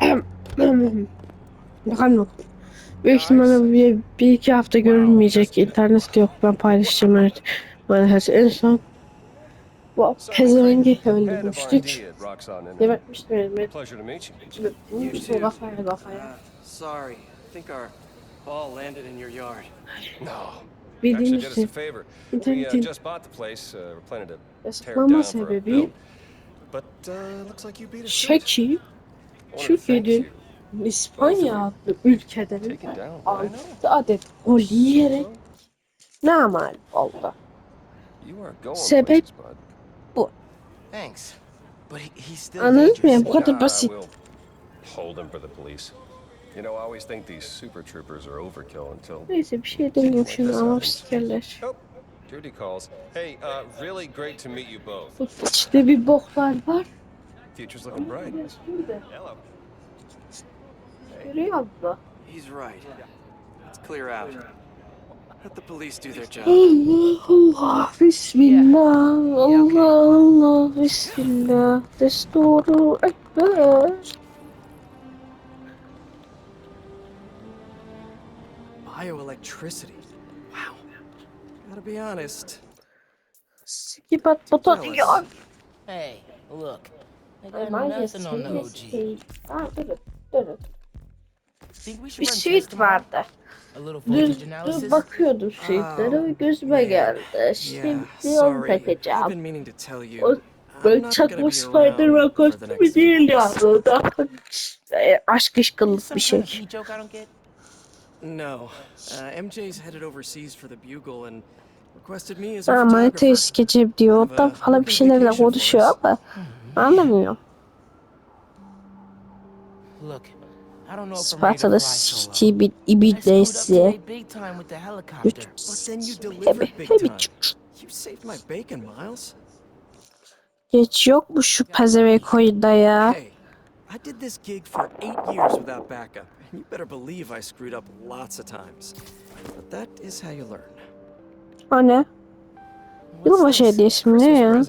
Bakalım. Büyük ihtimalle bir, bir iki hafta görünmeyecek. İnternet yok. Ben paylaşacağım evet. Maalesef en son bu pezevengi öldürmüştük. Gebertmiştim you. Vurmuştum kafaya kafaya. Uh, sorry. I think our ball landed in your yard. No. Bildiğin Actually, did us a için. İnternetin- We uh, just bought the place. Uh, we're planning to tear it yasaklama down for a sebebi uh. Şeki thank Türkiye'nin. İspanya adlı ülkeden Take it down. I 6 know. adet gol yiyerek namal oldu. Sebep- still Anladınız mı. Bu kadar basit. You know, I always think these super troopers are overkill until Neyse bir şey demeyeyim şimdi ama sikerler. Oh, Judy calls. Hey, uh, really great to meet you both. İşte bir boklar var. Future's looking bright. Hello. Görüyor musun? He's right. Let's clear out. Let the police do their job. Allah Allah Bismillah Allah Allah Bismillah Desturu Ekber Bioelectricity. Wow. Gotta be honest. Sikibat bota diyor Hey, look. I got nothing on the OG. şey durun durun we Bir should run suit vardı dün analysis? bakıyordum suitlere ve gözüme geldi Şimdi onu sorry. I've takacağım been meaning to tell you. O I'm böyle not çakma Spider-Man kostümü değil yani Daha e, aşk ışkınlık Some bir şey pee joke I don't get? No. Uh, MJ's headed overseas for the Bugle and requested me as a Ama geçeceğim diyor. Ondan falan bir şeylerle konuşuyor ama anlamıyorum. Look, solo. siktiği bir I screwed up ibidesi. today big time with the helicopter. But then you Hemi, delivered big hemi time. çık. You saved my bacon, Miles. Geç yok mu şu pezevenk oyunda ya? I did this gig for eight years without backup, and you better believe I screwed up lots of times. But that is how you learn. O ne? Yılbaşı hediyesi mi ne ya?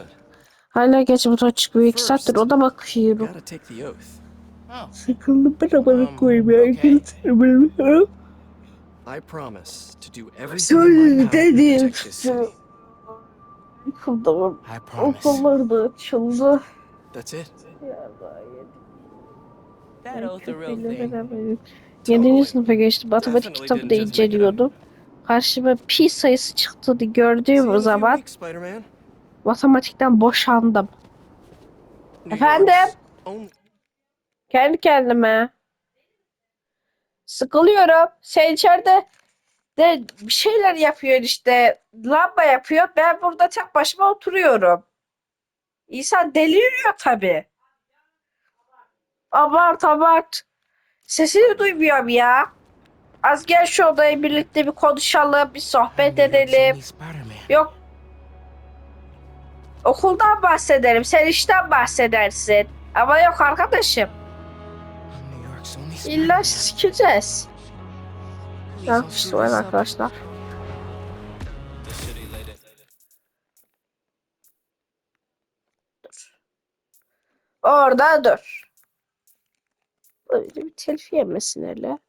Hala geç motor çıkıyor. İki saattir o da bakıyorum. Gotta take the oath. Sıkıldım ben amına Um, koyayım ya. okay. Götürmüyorum. I promise to do everything in my power to protect this city. Yıkıldım. I promise. Okullar da açıldı. That's it. Ya daha yedi. That oath a real Köpeğiyle beraberim. Yedinci sınıfa geçtim. Matematik kitabı da inceliyordum. Karşıma pi sayısı çıktığını gördüğüm zaman matematikten boşandım. Efendim? Kendi kendime. Sıkılıyorum. Sen içeride de bir şeyler yapıyor işte. Lamba yapıyor. Ben burada tek başıma oturuyorum. İnsan deliriyor tabii. Abart abart. Sesini duymuyorum ya. Az gel şu odaya birlikte bir konuşalım, bir sohbet edelim. Yok. Okuldan bahsederim. Sen işten bahsedersin. Ama yok arkadaşım. İlla sikeceğiz. Ya işte arkadaşlar. Orada dur. Böyle bir telif yemesin hele.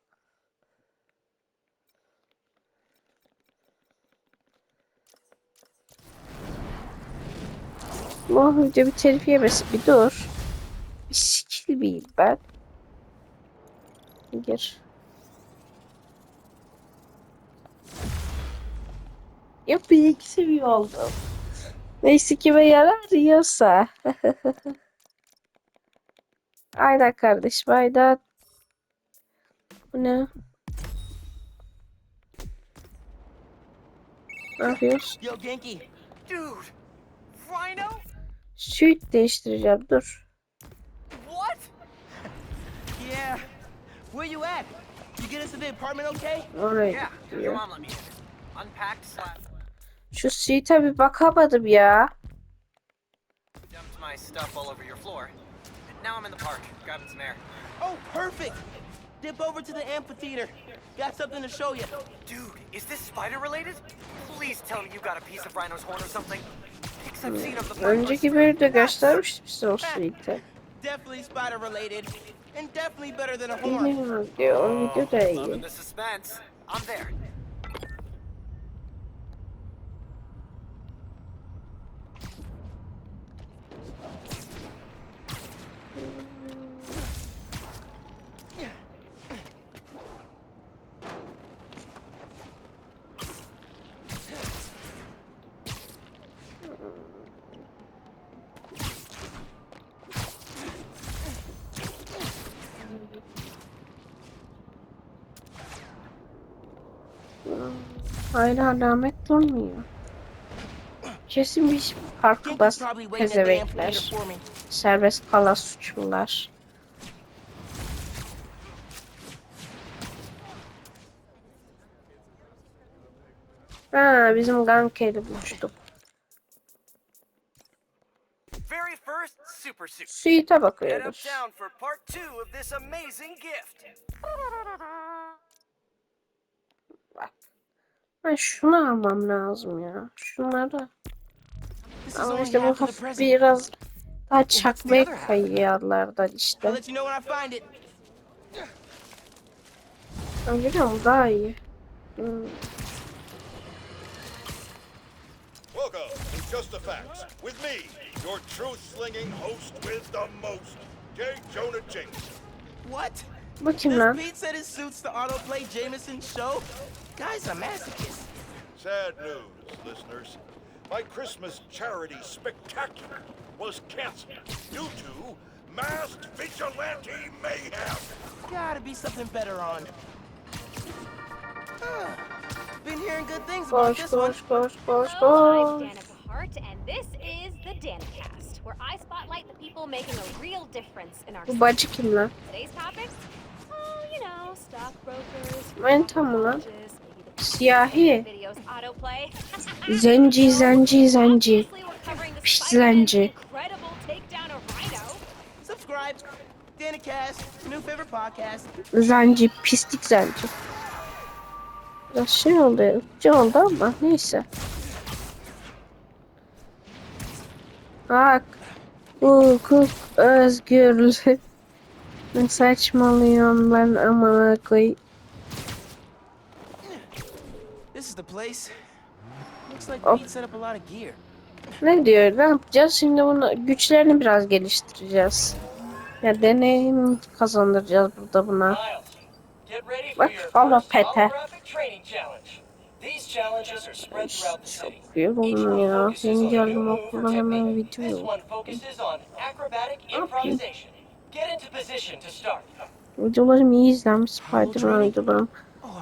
Mahmutca bir telif yemesin bir dur. Bir sikilmeyeyim ben. Gir. Yok bir iki seviye oldum. Neyse kime yarar yiyorsa. aynen kardeşim aynen. Bu ne? Ne yapıyorsun? Yo, Genki. Dude, Rhino? Suit değiştireceğim dur. What? Yeah. Where you at? You get us to the apartment okay? Oraya gidiyor. Şu suite'e bir bakamadım ya. dumped my stuff all over your floor. And now I'm in the park, grabbing some air. Oh, perfect. Dip over to the amphitheater. Got something to show you. Dude, is this spider related? Please tell me you got a piece of Rhino's horn or something. Pics I've seen of the bird Önceki bölümde göstermişti bize o suite'i. Definitely spider related. And definitely better than a horn. Bilmiyorum diyor. O video da iyi. Loving the suspense. I'm there. Hala alamet durmuyor. Kesin bir is bas pezevenkler. Serbest kalan suçlular. Ha bizim gankeyle buluştuk. Suite'e bakıyoruz. Bak. Ben şunu almam lazım ya. Şunları. Ama işte bu hafif biraz daha çakmaya kayıyorlardan işte. Ben biliyorum daha iyi. Hmm. Welcome to Just the Facts with me, your truth-slinging host with the most, J. Jonah Jameson. What? Bu kim Does lan? Pete said it suits the autoplay Jameson show? Guy's a masochist. Sad news, listeners. My Christmas charity spectacular was canceled due to masked vigilante mayhem. Gotta be something better on. Ah, Been hearing good things about Koş this one. koş koş koş Hello, I'm. Danica Hart, and this is the Danicast, where I spotlight the people making a real difference in our Bu city. bacı kim? Today's topics? Manita mı lan? Siyahi. Zenci zenci zenci. Spider-Man's zenci. Zenci pislik zenci. Biraz şey oldu, ırkçı oldu ama neyse. Bak. Hukuk, özgürlük. Ne saçmalıyorum ben amına koy. This is the place. Looks like Oh. Pete set up a lot of gear. Ne diyor? Ne yapacağız? Şimdi bunu güçlerini biraz geliştireceğiz. Ya deneyim kazandıracağız burada buna. Bak first pete. holographic training challenge. These challenges are spread throughout the Çok yoruldum ya. Yeni geldim okulda hemen video yok. acrobatic yapayım? İmprovisation. Get into position to start. Videolarım iyi izlenmiş Spider-Man videolarım.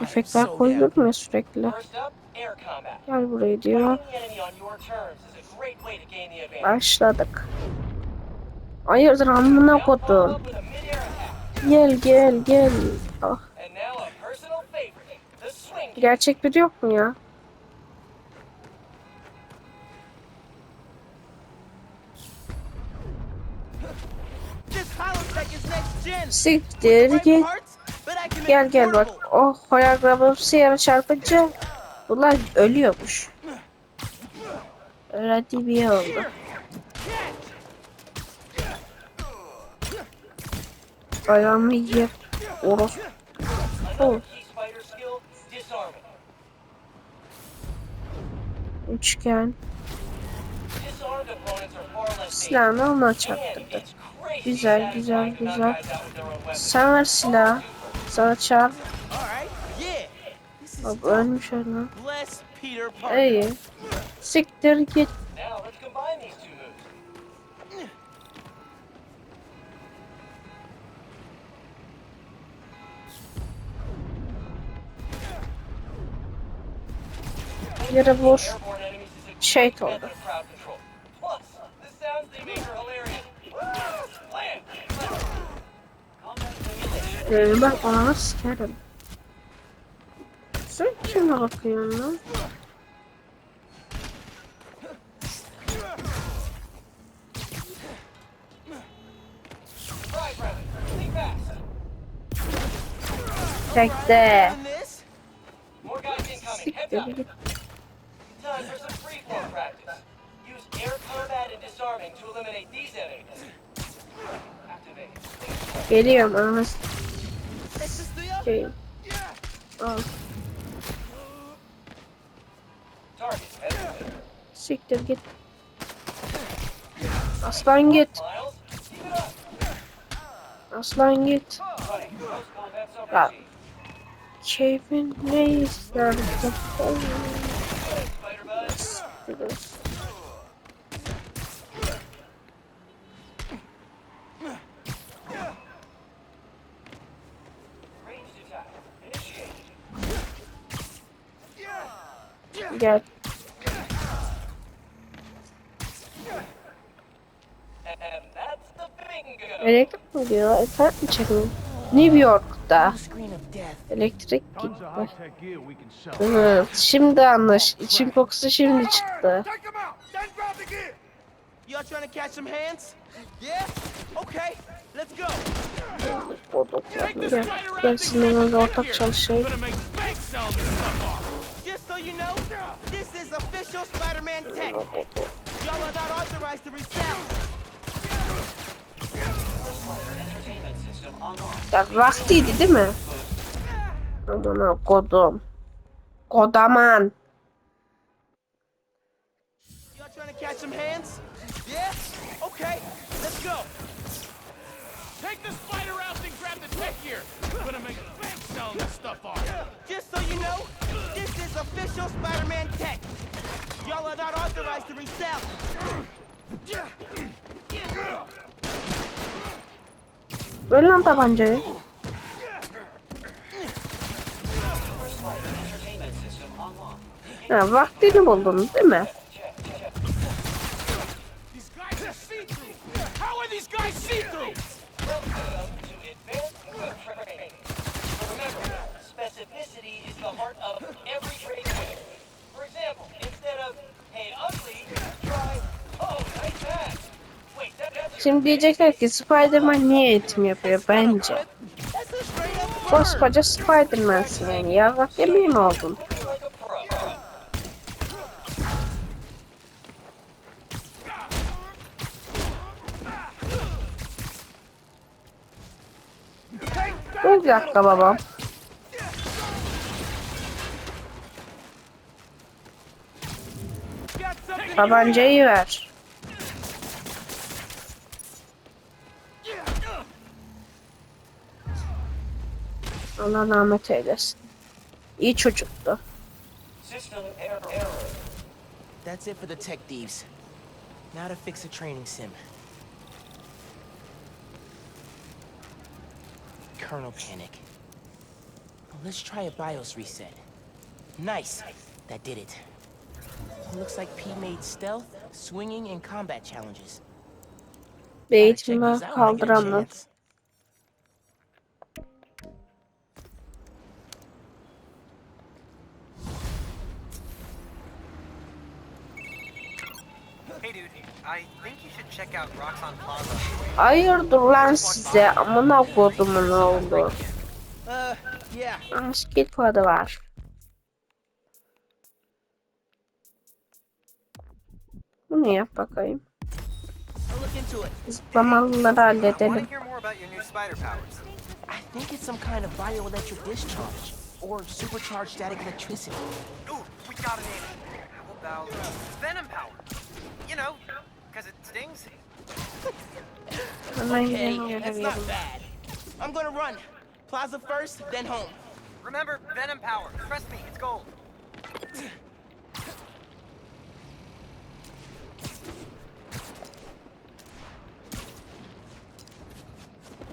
Efektler koyuyorum ya sürekli. Gel buraya diyor. Başladık. Hayırdır amına kodum. Gel gel gel. Ah, gerçek biri yok mu ya? Siktir git. Gel gel bak. portable. Oh hoyagramı yere çarpınca bunlar ölüyormuş. Öyle bir oldu. Ayağımı yer. Orospu. Disarming. Üçgen. Silahını ona çarptırdı. Güzel güzel güzel. Sen ver silahı. Sana çarp. Bak ölmüş adam. İyi. Siktir git. Yere a Şey oldu. Ee, ben ona sikerim. Sen kime bakıyorsun lan? Heads Siktir git. Geliyorum anasını Estos tuyos? sikeyim. Al. Target. Heads up. Siktir git. Aslan git. Miles, keep it up. Aslan git. Running. Close combat Ya. sovereignty. Keyfin ne isterdi? Gel. Elektrik mi diyor? Mi çekmiyor? New York'ta elektrik gitti. Evet, şimdi anlaş. İçim kokusu şimdi çıktı. Y'all trying to catch some. Just so you know, this is official Spider-Man tech. Y'all are not authorized to resell. Entertainment system online. Ya vaktiydi değil mi? Aman kodum. Kodaman. Y'all trying to catch some hands? Yeah? Okay, let's go. Take the spider out and grab the tech gear. Gonna make a bank selling this stuff off. Just so you know, is official Spider-Man tech. Y'all are not authorized to resell. Ver lan tabancayı. Ha, vaktini buldun değil mi? Specificity is the heart of every trade win. For example, instead of, hey, ugly, try, oh, nice bag. Wait, that, that's Şimdi diyecekler ki Spider-Man niye eğitim yapıyor bence. Koskoca Spider-Man'sin yani. Yarrak yemeği oldun? Dur bir dakika babam. Tabancayı ver. Allah rahmet eylesin. İyi çocuktu. That's it for the tech thieves. Now to fix a training sim. Colonel Panic. Let's try a BIOS reset. Nice. That did it. Looks like P made stealth, swinging, and combat challenges. Gotta check these out when I get a kaldıramam. chance. Hayırdır lan size amına kodumun oğlu. Uh, yeah. Aşkil kodu var. Bunu yap bakayım. Zıplamalıları halledelim. I think it's some kind of bioelectric discharge. Or supercharged static electricity. Ooh, we got a name. How about Venom Power? You because it stings. Hemen Hey, that's görev not bad. I'm gonna run. Plaza first, then home. Remember, Venom Power. Trust me, it's gold.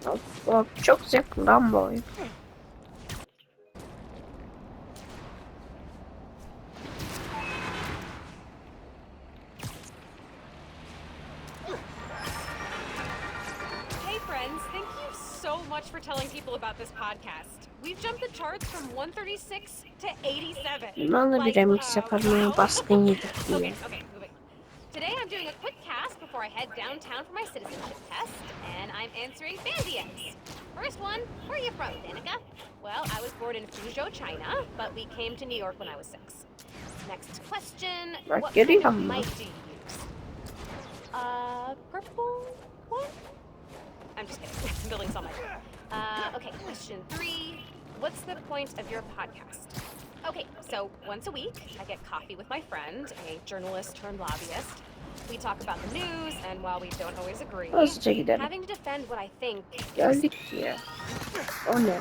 Of, of, çok zevkli lan bu oyun. 76 to 87. Mamy like, remix zapadną opaskę nie trafiłem. Today I'm doing a quick cast before I head downtown for my citizenship test, and I'm answering fan First one, where are you from, Danica? Well, I was born in Fuzhou, China, but we came to New York when I was six. Next question, We're what kind of mic do you use? Uh, purple one? I'm just kidding. Building something. Uh, okay, question three. What's the point of your podcast? Okay, so once a week, I get coffee with my friend, a journalist turned lobbyist. We talk about the news, and while we don't always agree, gidelim. having to defend what I think Geldik diye. O ne?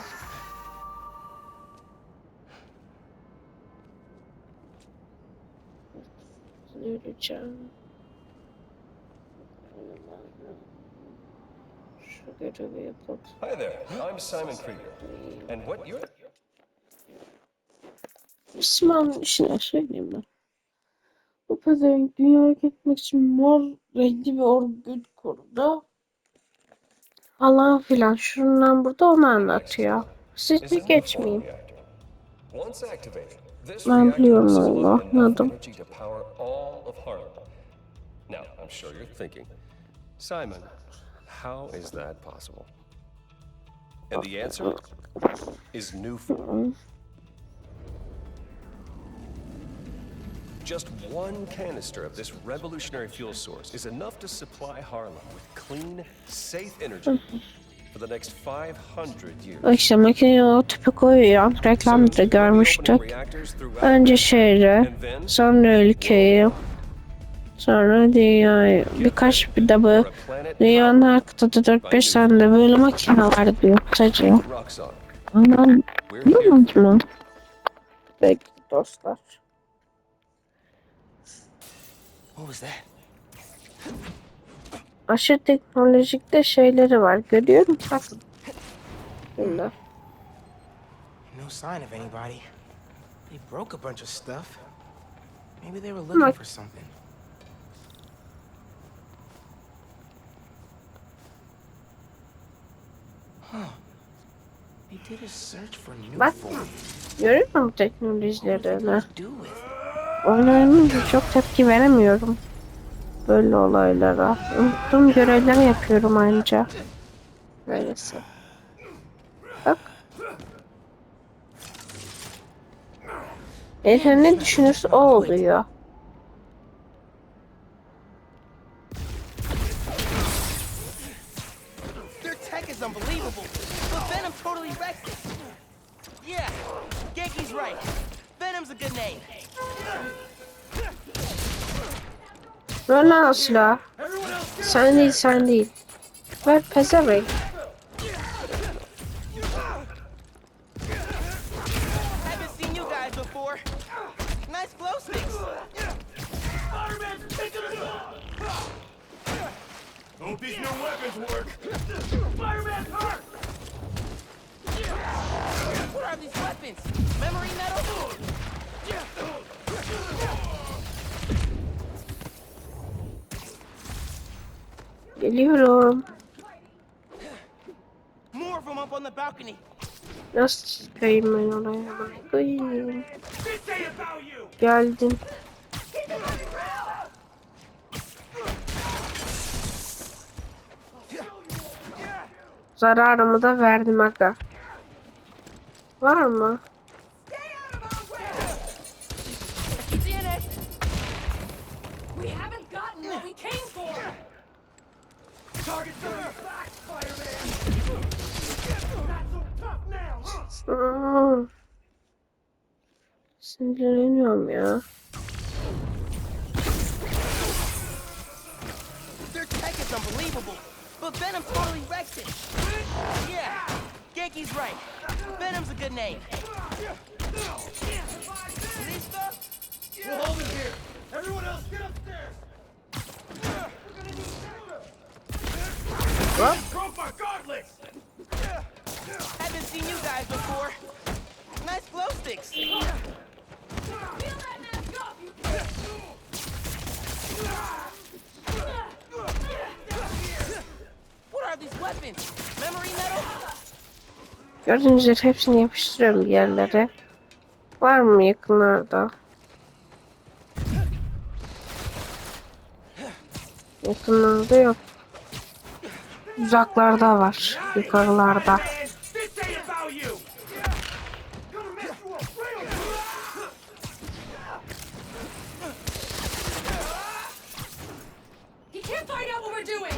Öleceğim. Şu görevi yapalım. Hi there, I'm Simon Krieger. And what you're... Müslüman işine söyleyeyim ben. Bu pezevenk dünyaya gitmek için mor renkli bir örgüt kurdu. Falan filan. Şundan burada onu anlatıyor. Siz activated, this Ben biliyorum onu, anladım. Now, I'm sure you're thinking, Simon, how is that possible? And the answer is new form. Just one canister of this revolutionary fuel source is enough to supply Harlem with clean, safe energy for the next 500 years. İşte makineyi o tüpe koyuyor. Reklamda da görmüştük. Önce şehri, sonra ülkeyi, sonra dünyayı. Birkaç bir de bu dünyanın her kıtada 4-5 tane de böyle makine var diyor. Kısaca. Anladınız mı? Peki dostlar. Aşırı teknolojik de şeyleri var. Görüyor musun? Bakın. Bunda. No sign of anybody. They broke a bunch of stuff. Maybe they were looking for something. Huh. They did a search for new Bak. Görüyor musun bu teknolojileri? What öyle? did they do with it? Oynayınca çok tepki veremiyorum. Böyle olaylara. Unuttuğum görevleri yapıyorum anca. Böylesi. Bak. Eğer ne düşünürse o oluyor. Ver lan o silahı. Sen değil sen değil. Ver pezevenk. Haven't seen you guys before. Nice glow sticks. Hope these new weapons work. Fireman's hurt! What are these weapons? Memory metal? Geliyorum. Nasıl çıkayım ben oraya? Bakayım. Geldin. Zararımı da verdim aga. Var mı? Aa. Sinirleniyorum ya. Their tech is unbelievable, but Venom totally wrecked it. Yeah, Genki's right. Venom's a good name. See? We'll hold it here. Everyone else, get upstairs! What? Broke my gauntlets! Haven't seen you guys before. Nice glow sticks. What are these weapons? Memory metal? Gördüğünüz hepsini yapıştırıyorum yerlere. Var mı yakınlarda? Yakınlarda yok. Uzaklarda var. Yukarılarda. This ain't about you! He can't find out what we're doing!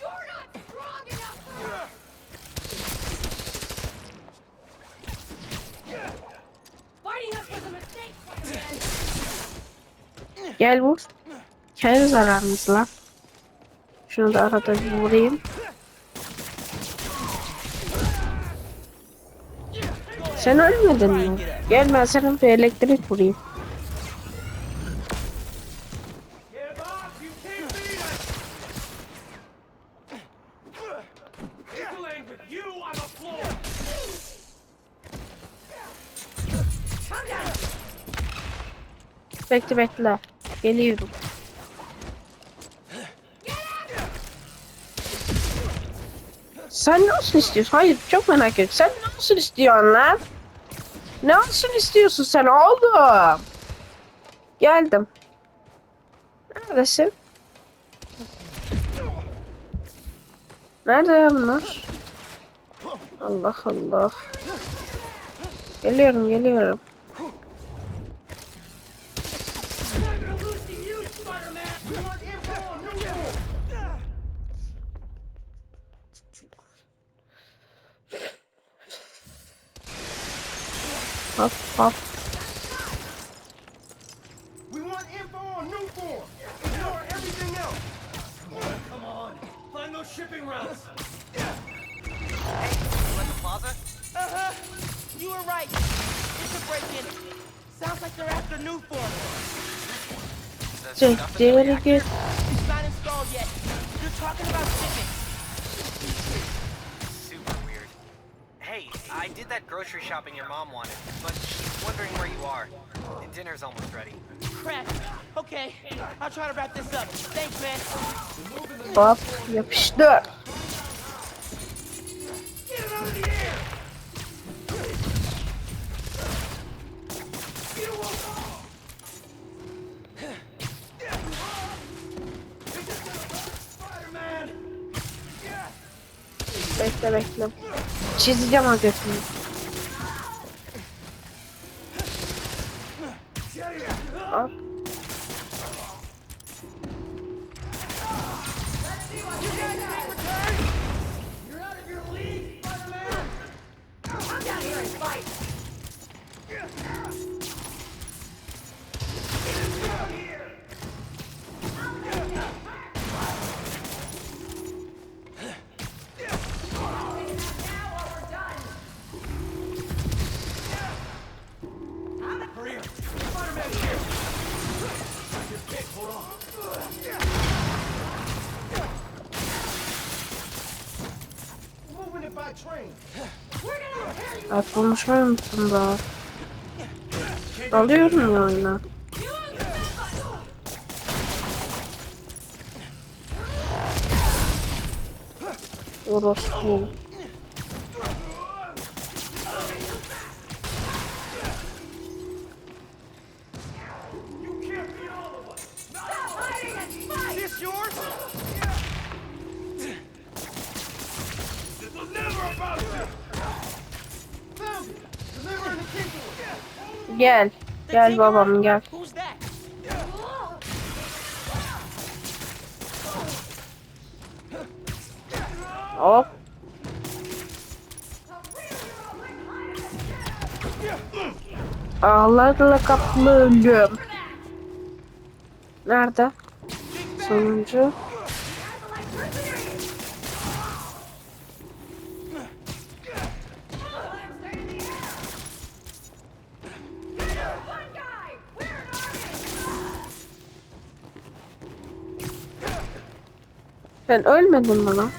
You're not strong enough! Fighting us was a mistake, Spider-Man! Gel vur. Lan. Şunu da arada bir vurayım. Sen ölmedin mi? Gel ben sana bir elektrik vurayım. Give up! You can't beat us! Playing with you on the floor! Bekle bekle. Geliyorum. Sen nasıl istiyorsun? Hayır çok merak ediyorum. Sen nasıl istiyorsun lan? Ne olsun istiyorsun sen oğlum? Geldim. Neredesin? Nerede bunlar? Allah Allah. Geliyorum geliyorum. Hop hop. We want info on new form! Ignore everything else! Come on, come on! Find those shipping routes! Like the plaza? Uh-huh. You were right. It's a break-in. Sounds like they're after new form. The Çek stuff in the geri reactor? git. It's not installed yet. You're talking about shipping. I did that grocery shopping your mom wanted, but she's wondering where you are. And Dinner's almost ready. Crap. Okay, I'll try to wrap this up. Thanks, man. Hop yapıştır. Bekle bekle. Çizeceğim ha. Ay konuşmayı unuttum da. Dalıyorum ya oyuna. Orospu. Never about you! Found it! Delivering the kingdom! Gel. Gel babam gel. Hop. Ağlarla kaplı ölüm. Nerede? Sonuncu. Sen ölmedin mi lan?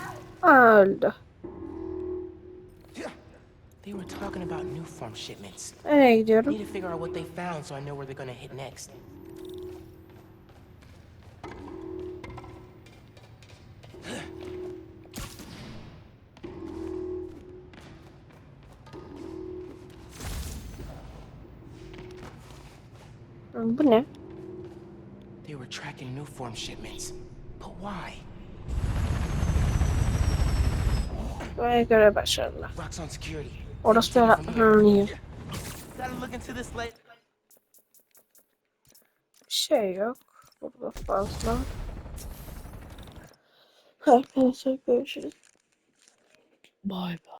Aa, öldü. They were talking about new farm shipments. Nereye gidiyorum? Need to figure out what they found so I know where they're gonna hit next. Bu ne? They were tracking new form shipments. But why? Buraya göre başarılı. Orası da. Bir şey yok. Burada fazla. Arkadaşlar görüşürüz. Bay bay.